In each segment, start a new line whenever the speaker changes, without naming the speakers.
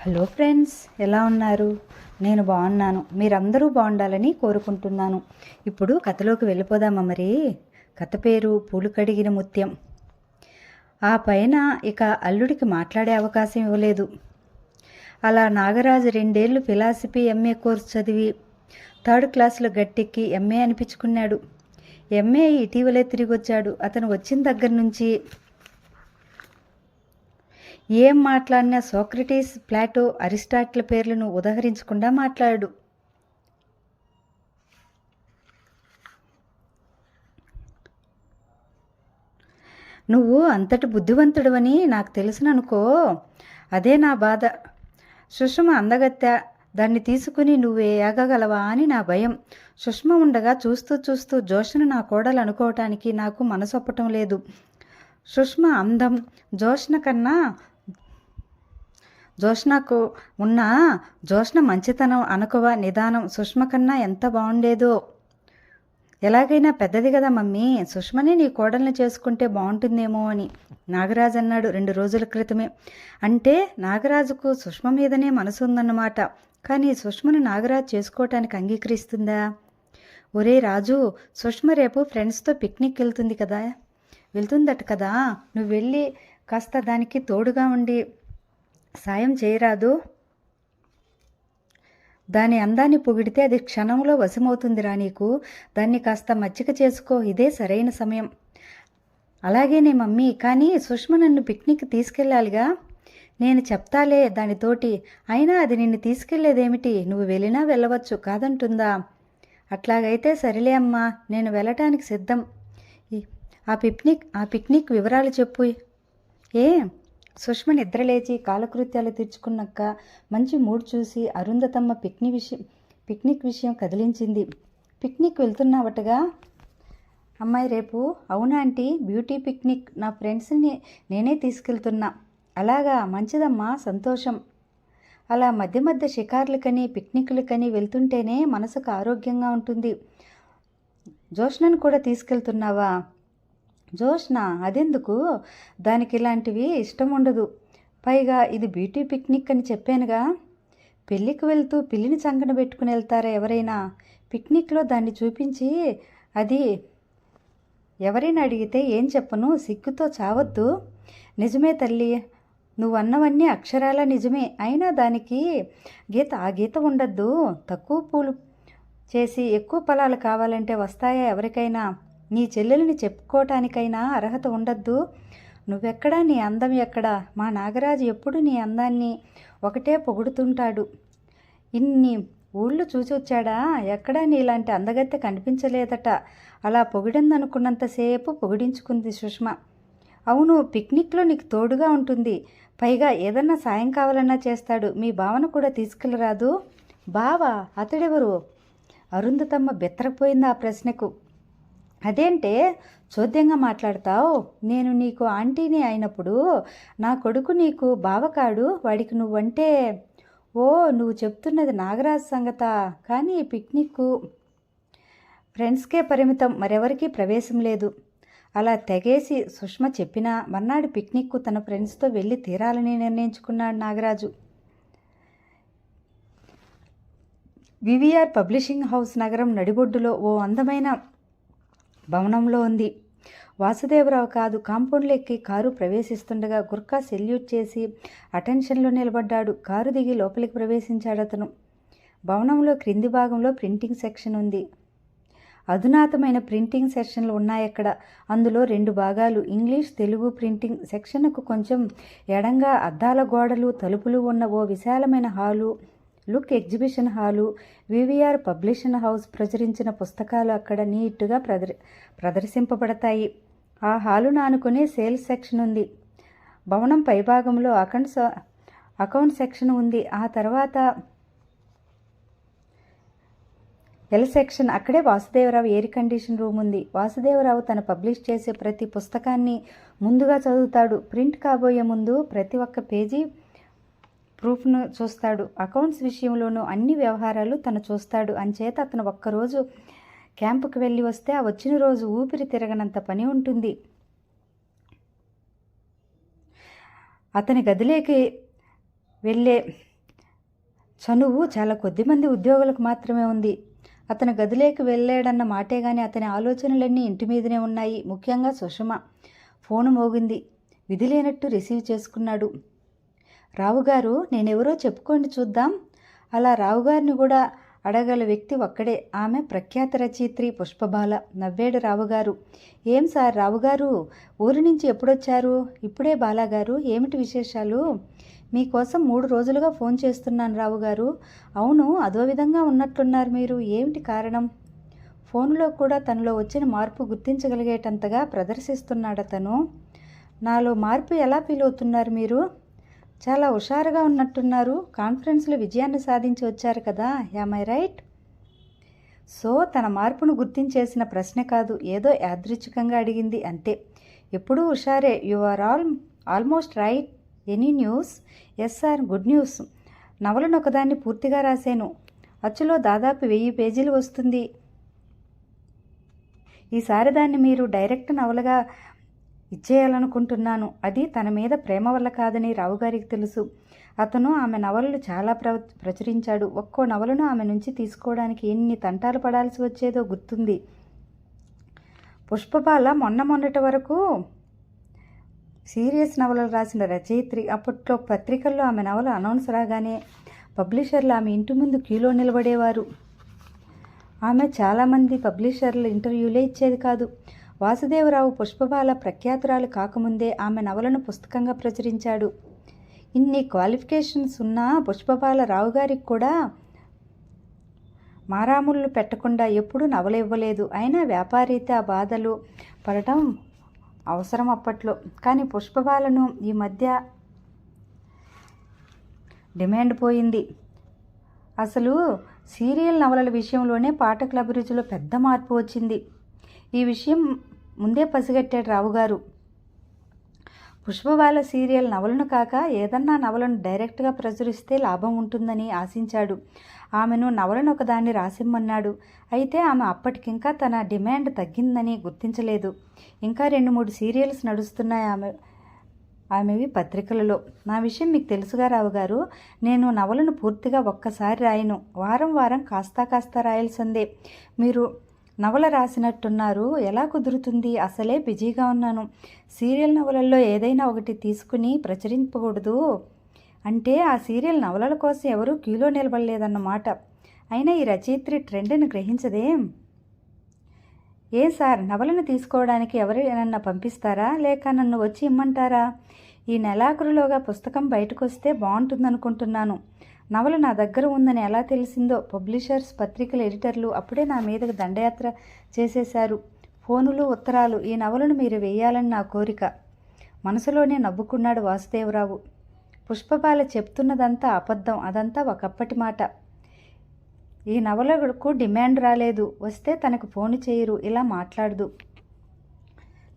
Hello friends ఎలా ఉన్నారు? నేను బాగున్నాను. మీరందరూ బాగుండాలని కోరుకుంటున్నాను. ఇప్పుడు కథలోకి వెళ్ళిపోదామా మరి కథ పేరు పూలు కడిగిన ముత్యం. ఆ పైన ఇక అల్లుడికి మాట్లాడే అవకాశం ఇవ్వలేదు. అలా నాగరాజు రెండేళ్ళు ఫిలాసఫీ ఎంఏ కోర్స్ చదివి థర్డ్ క్లాస్లో గట్టెక్కి ఎంఏ అనిపించుకున్నాడు. ఎంఏ ఇటీవలే తిరిగి వచ్చాడు అతను వచ్చిన దగ్గర నుంచి ఏం మాట్లాడినా సోక్రటీస్ ప్లాటో అరిస్టాట్ల పేర్లను ఉదహరించకుండా మాట్లాడు. నువ్వు అంతటి బుద్ధివంతుడవని నాకు తెలుసుననుకో. అదే నా బాధ. సుష్మ అందగత్తె దాన్ని తీసుకుని నువ్వే ఏగగలవా అని నా భయం. సుష్మ ఉండగా చూస్తూ చూస్తూ జోష్ను నా కోడలు అనుకోవటానికి నాకు మనసొప్పటం లేదు. సుష్మ అందం జోష్న కన్నా జోష్నకు ఉన్న జోష్న మంచితనం అనుకువ నిదానం సుష్మ కన్నా ఎంత బాగుండేదో ఎలాగైనా పెద్దది కదా మమ్మీ సుష్మని నీ కోడల్ని చేసుకుంటే బాగుంటుందేమో అని నాగరాజు అన్నాడు రెండు రోజుల క్రితమే. అంటే నాగరాజుకు సుష్మ మీదనే మనసు ఉందన్నమాట కానీ సుష్మను నాగరాజు చేసుకోవటానికి అంగీకరిస్తుందా? ఒరే రాజు సుష్మ రేపు ఫ్రెండ్స్తో పిక్నిక్ వెళ్తుంది కదా? వెళ్తుందట కదా. నువ్వు వెళ్ళి కాస్త దానికి తోడుగా ఉండి సాయం చేయరాదు. దాని అందాన్ని పొగిడితే అది క్షణంలో వశమవుతుందిరా నీకు. దాన్ని కాస్త మచ్చిక చేసుకో. ఇదే సరైన సమయం. అలాగేనే మమ్మీ కానీ సుష్మ నన్ను పిక్నిక్ తీసుకెళ్ళాలిగా. నేను చెప్తాలే దానితోటి. అయినా అది నిన్ను తీసుకెళ్ళేదేమిటి? నువ్వు వెళ్ళినా వెళ్ళవచ్చు. కాదంటుందా? అట్లాగైతే సరిలే అమ్మా నేను వెళ్ళటానికి సిద్ధం. ఆ పిక్నిక్ ఆ పిక్నిక్ వివరాలు చెప్పు. ఏ? సుష్మ నిద్రలేచి కాలకృత్యాలు తీర్చుకున్నాక మంచి మూడ్ చూసి అరుంధతమ్మ పిక్నిక్ విషయం పిక్నిక్ విషయం కదిలించింది. పిక్నిక్ వెళ్తున్నావటగా? అమ్మాయి రేపు అవునా ఆంటీ? బ్యూటీ పిక్నిక్ నా ఫ్రెండ్స్ని నేనే తీసుకెళ్తున్నా. అలాగా మంచిదమ్మా సంతోషం. అలా మధ్య మధ్య షికార్లకని పిక్నిక్లకని వెళ్తుంటేనే మనసుకు ఆరోగ్యంగా ఉంటుంది. జోష్నను కూడా తీసుకెళ్తున్నావా? జోష్న అదెందుకు? దానికి ఇలాంటివి ఇష్టం ఉండదు. పైగా ఇది బ్యూటీ పిక్నిక్ అని చెప్పానుగా. పెళ్ళికి వెళ్తూ పిల్లిని చంకన పెట్టుకుని వెళ్తారా ఎవరైనా? పిక్నిక్లో దాన్ని చూపించి అది ఎవరైనా అడిగితే ఏం చెప్పను? సిగ్గుతో చావద్దు. నిజమే తల్లి నువ్వు అన్నవన్నీ అక్షరాల నిజమే. అయినా దానికి గీత ఆ గీత ఉండద్దు. తక్కువ పూలు చేసి ఎక్కువ ఫలాలు కావాలంటే వస్తాయా ఎవరికైనా? నీ చెల్లెల్ని చెప్పుకోవటానికైనా అర్హత ఉండద్దు. నువ్వెక్కడా? నీ అందం ఎక్కడా? మా నాగరాజు ఎప్పుడు నీ అందాన్ని ఒకటే పొగుడుతుంటాడు. ఇన్ని ఊళ్ళు చూసి వచ్చాడా ఎక్కడా నీలాంటి అందగత్తె కనిపించలేదట. అలా పొగిడిందనుకున్నంతసేపు పొగిడించుకుంది సుష్మ. అవును పిక్నిక్లో నీకు తోడుగా ఉంటుంది. పైగా ఏదన్నా సాయం కావాలన్నా చేస్తాడు. మీ భావన కూడా తీసుకెళ్ళరాదు. బావా అతడెవరు? అరుంధతమ్మ బెత్తరపోయింది ఆ ప్రశ్నకు. అదేంటే చోద్యంగా మాట్లాడతావు నేను నీకు ఆంటీని అయినప్పుడు నా కొడుకు నీకు బావకాడు వాడికి నువ్వంటే ఓ నువ్వు చెప్తున్నది నాగరాజ్ సంగత కానీ ఈ పిక్నిక్ ఫ్రెండ్స్కే పరిమితం మరెవరికీ ప్రవేశం లేదు. అలా తెగేసి సుష్మ చెప్పినా మర్నాడు పిక్నిక్కు తన ఫ్రెండ్స్తో వెళ్ళి తీరాలని నిర్ణయించుకున్నాడు నాగరాజు. వివిఆర్ పబ్లిషింగ్ హౌస్ నగరం నడిబొడ్డులో ఓ అందమైన భవనంలో ఉంది. వాసుదేవరావు కాదు కాంపౌండ్లో ఎక్కి కారు ప్రవేశిస్తుండగా గుర్కా సెల్యూట్ చేసి అటెన్షన్లో నిలబడ్డాడు. కారు దిగి లోపలికి ప్రవేశించాడు అతను. భవనంలో క్రింది భాగంలో ప్రింటింగ్ సెక్షన్ ఉంది. అధునాతమైన ప్రింటింగ్ సెక్షన్లు ఉన్నాయక్కడ. అందులో రెండు భాగాలు ఇంగ్లీష్ తెలుగు ప్రింటింగ్ సెక్షన్కు కొంచెం ఎడంగా అద్దాల గోడలు తలుపులు ఉన్న ఓ విశాలమైన hall look exhibition hall VVR publishing house ప్రచురించిన పుస్తకాలు అక్కడ నీట్గా ప్రదర్ ప్రదర్శింపబడతాయి. ఆ హాలును ఆనుకునే సేల్స్ సెక్షన్ ఉంది. భవనం పైభాగంలో అకౌంట్స్ అకౌంట్ సెక్షన్ ఉంది. ఆ తర్వాత ఎల్ సెక్షన్ అక్కడే వాసుదేవరావు ఎయిర్ కండిషన్ రూమ్ ఉంది. వాసుదేవరావు తను పబ్లిష్ చేసే ప్రతి పుస్తకాన్ని ముందుగా చదువుతాడు. ప్రింట్ కాబోయే ముందు ప్రతి ఒక్క పేజీ ప్రూఫ్ను చూస్తాడు. అకౌంట్స్ విషయంలోనూ అన్ని వ్యవహారాలు తను చూస్తాడు. అంచేత అతను ఒక్కరోజు క్యాంపుకి వెళ్ళి వస్తే ఆ వచ్చిన రోజు ఊపిరి తిరగనంత పని ఉంటుంది. అతని గదిలోకి వెళ్ళే చనువు చాలా కొద్దిమంది ఉద్యోగులకు మాత్రమే ఉంది. అతను గదిలోకి వెళ్ళాడన్న మాటే కానీ అతని ఆలోచనలన్నీ ఇంటి మీదనే ఉన్నాయి. ముఖ్యంగా సుషమ. ఫోను మోగింది. విధి లేనట్టు రిసీవ్ చేసుకున్నాడు. రావుగారు నేనెవరో చెప్పుకోండి చూద్దాం. అలా రావుగారిని కూడా అడగల వ్యక్తి ఒక్కడే. ఆమె ప్రఖ్యాత రచయిత్రి పుష్పబాల నవ్వేడు రావుగారు ఏం సార్ రావుగారు ఊరి నుంచి ఎప్పుడొచ్చారు? ఇప్పుడే బాలాగారు ఏమిటి విశేషాలు? మీకోసం మూడు రోజులుగా ఫోన్ చేస్తున్నాను రావుగారు అవును అదో విధంగా ఉన్నట్లున్నారు మీరు. ఏమిటి కారణం? ఫోన్లో కూడా తనలో వచ్చిన మార్పు గుర్తించగలిగేటంతగా ప్రదర్శిస్తున్నాడు అతను నాలో మార్పు ఎలా ఫీల్ అవుతున్నారు మీరు? చాలా హుషారుగా ఉన్నట్టున్నారు. కాన్ఫరెన్స్లో విజయాన్ని సాధించి వచ్చారు కదా. యామై రైట్ సో తన మార్పును గుర్తించేసిన ప్రశ్న కాదు. ఏదో యాదృచ్ఛికంగా అడిగింది అంతే. ఎప్పుడూ హుషారే. You are all almost right any news yes sir good news నవలను ఒకదాన్ని పూర్తిగా రాశాను. అచ్చులో దాదాపు వెయ్యి పేజీలు వస్తుంది. ఈసారి దాన్ని మీరు డైరెక్ట్ నవలగా ఇచ్చేయాలనుకుంటున్నాను. అది తన మీద ప్రేమ వల్ల కాదని రావుగారికి తెలుసు. అతను ఆమె నవలలు చాలా ప్ర ప్రచురించాడు. ఒక్కో నవలను ఆమె నుంచి తీసుకోవడానికి ఎన్ని తంటాలు పడాల్సి వచ్చేదో గుర్తుంది. పుష్పబాల మొన్న మొన్నటి వరకు సీరియస్ నవలలు రాసిన రచయిత్రి. అప్పట్లో పత్రికల్లో ఆమె నవల అనౌన్స్ రాగానే పబ్లిషర్లు ఆమె ఇంటి ముందు క్యూలో నిలబడేవారు. ఆమె చాలామంది పబ్లిషర్లు ఇంటర్వ్యూలే ఇచ్చేది కాదు. వాసుదేవరావు పుష్పబాల ప్రఖ్యాతురాలు కాకముందే ఆమె నవలను పుస్తకంగా ప్రచురించాడు. ఇన్ని క్వాలిఫికేషన్స్ ఉన్నా పుష్పబాల రావు గారికి కూడా మారాముళ్ళు పెట్టకుండా ఎప్పుడూ నవల ఇవ్వలేదు అయినా వ్యాపారీత బాధలు పడటం అవసరం అప్పట్లో. కానీ పుష్పబాలను ఈ మధ్య డిమాండ్ పోయింది. అసలు సీరియల్ నవలల విషయంలోనే పాఠకుల అభిరుచిలో పెద్ద మార్పు వచ్చింది. ఈ విషయం ముందే పసిగట్టాడు రావుగారు పుష్పబాల సీరియల్ నవలను కాక ఏదన్నా నవలను డైరెక్ట్గా ప్రచురిస్తే లాభం ఉంటుందని ఆశించాడు. ఆమెను నవలను ఒకదాన్ని రాసిమ్మన్నాడు. అయితే ఆమె అప్పటికింకా తన డిమాండ్ తగ్గిందని గుర్తించలేదు. ఇంకా రెండు మూడు సీరియల్స్ నడుస్తున్నాయి ఆమె ఆమెవి పత్రికలలో. నా విషయం మీకు తెలుసుగా రావు గారు నేను నవలను పూర్తిగా ఒక్కసారి రాయను. వారం వారం కాస్తా కాస్తా రాయాల్సిందే. మీరు నవల రాసినట్టున్నారు. ఎలా కుదురుతుంది? అసలే బిజీగా ఉన్నాను. సీరియల్ నవలల్లో ఏదైనా ఒకటి తీసుకుని ప్రచురింపకూడదు అంటే ఆ సీరియల్ నవలల కోసం ఎవరూ క్యూలో నిలబడలేదన్నమాట. అయినా ఈ రచయిత్రి ట్రెండ్ని గ్రహించదే? ఏ సార్? నవలను తీసుకోవడానికి ఎవరైనా పంపిస్తారా? లేక నన్ను వచ్చి ఇమ్మంటారా? ఈ నెలాఖరులోగా పుస్తకం బయటకు వస్తే బాగుంటుందనుకుంటున్నాను. నవల నా దగ్గర ఉందని ఎలా తెలిసిందో పబ్లిషర్స్ పత్రికల ఎడిటర్లు అప్పుడే నా మీదకు దండయాత్ర చేసేశారు. ఫోనులు ఉత్తరాలు ఈ నవలను మీరు వేయాలని నా కోరిక. మనసులోనే నవ్వుకున్నాడు వాసుదేవరావు. పుష్పబాల చెప్తున్నదంతా అబద్ధం అదంతా ఒకప్పటి మాట. ఈ నవలకు డిమాండ్ రాలేదు. వస్తే తనకు ఫోన్ చేయరు ఇలా మాట్లాడదు.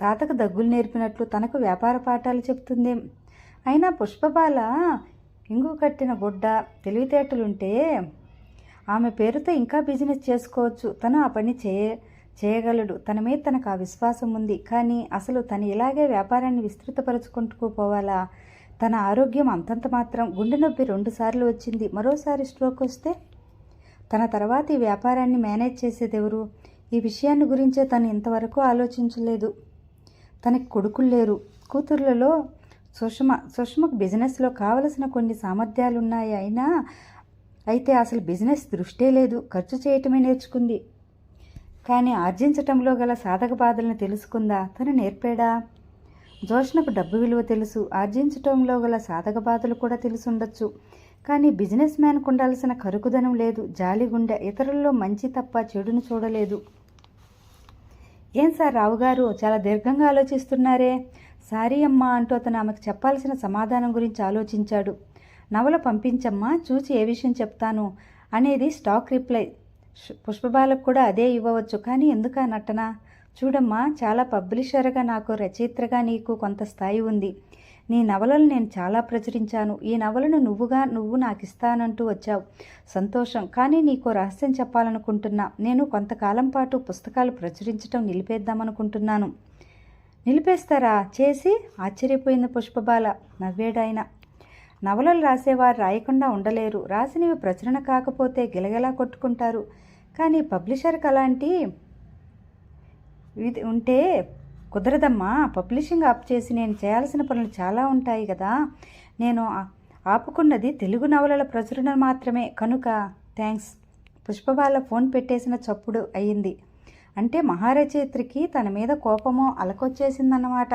తాతకు దగ్గులు నేర్పినట్లు తనకు వ్యాపార పాఠాలు చెప్తుందేం? అయినా పుష్పబాల ఇంగు కట్టిన గుడ్డ తెలివితేటలుంటే ఆమె పేరుతో ఇంకా బిజినెస్ చేసుకోవచ్చు. తను ఆ పని చేయ చేయగలడు. తన మీద తనకు ఆ విశ్వాసం ఉంది. కానీ అసలు తను ఇలాగే వ్యాపారాన్ని విస్తృతపరచుకుంటూ పోవాలా? తన ఆరోగ్యం అంతంత మాత్రం గుండె నొప్పి రెండుసార్లు వచ్చింది. మరోసారి స్ట్రోక్ వస్తే తన తర్వాత ఈ వ్యాపారాన్ని మేనేజ్ చేసేదెవరు ఈ విషయాన్ని గురించే తను ఇంతవరకు ఆలోచించలేదు. తనకి కొడుకులు లేరు. కూతుర్లలో సుష్మ సుష్మకు బిజినెస్లో కావలసిన కొన్ని సామర్థ్యాలు ఉన్నాయి అయినా అయితే అసలు బిజినెస్ దృష్టే లేదు. ఖర్చు చేయటమే నేర్చుకుంది. కానీ ఆర్జించటంలో గల సాధక బాధలను తెలుసుకుందా? తను నేర్పాడా? జోష్నకు డబ్బు విలువ తెలుసు. ఆర్జించటంలో గల సాధక బాధలు కూడా తెలుసుండొచ్చు. కానీ బిజినెస్ మ్యాన్కు ఉండాల్సిన కరుకుదనం లేదు. జాలిగుండె ఇతరుల్లో మంచి తప్ప చెడును చూడలేదు. ఏం సార్ రావు గారు చాలా దీర్ఘంగా ఆలోచిస్తున్నారే? సారీ అమ్మా అంటూ అతను ఆమెకు చెప్పాల్సిన సమాధానం గురించి ఆలోచించాడు. నవల పంపించమ్మా చూచి ఏ విషయం చెప్తాను అనేది స్టాక్ రిప్లై. పుష్పబాలకు కూడా అదే ఇవ్వవచ్చు కానీ ఎందుకు ఆ నటన? చూడమ్మా చాలా పబ్లిషర్గా నాకు రచయిత్రగా నీకు కొంత స్థాయి ఉంది. నీ నవలను నేను చాలా ప్రచురించాను. ఈ నవలను నువ్వుగా నువ్వు నాకు ఇస్తానంటూ వచ్చావు. సంతోషం కానీ నీకు రహస్యం చెప్పాలనుకుంటున్నా. నేను కొంతకాలం పాటు పుస్తకాలు ప్రచురించడం నిలిపేద్దామనుకుంటున్నాను. నిలిపేస్తారా? చేసి ఆశ్చర్యపోయింది పుష్పబాల. నవ్వేడాయన. నవలలు రాసేవారు రాయకుండా ఉండలేరు. రాసినవి ప్రచురణ కాకపోతే గిలగలా కొట్టుకుంటారు. కానీ పబ్లిషర్కి అలాంటి ఇది ఉంటే కుదరదమ్మా. పబ్లిషింగ్ ఆప్ చేసి నేను చేయాల్సిన పనులు చాలా ఉంటాయి కదా. నేను ఆపుకున్నది తెలుగు నవలల ప్రచురణ మాత్రమే. కనుక థ్యాంక్స్ పుష్పబాల ఫోన్ పెట్టేసిన చప్పుడు అయ్యింది. అంటే మహారచయిత్రికి తన మీద కోపమో అలకొచ్చేసిందన్నమాట.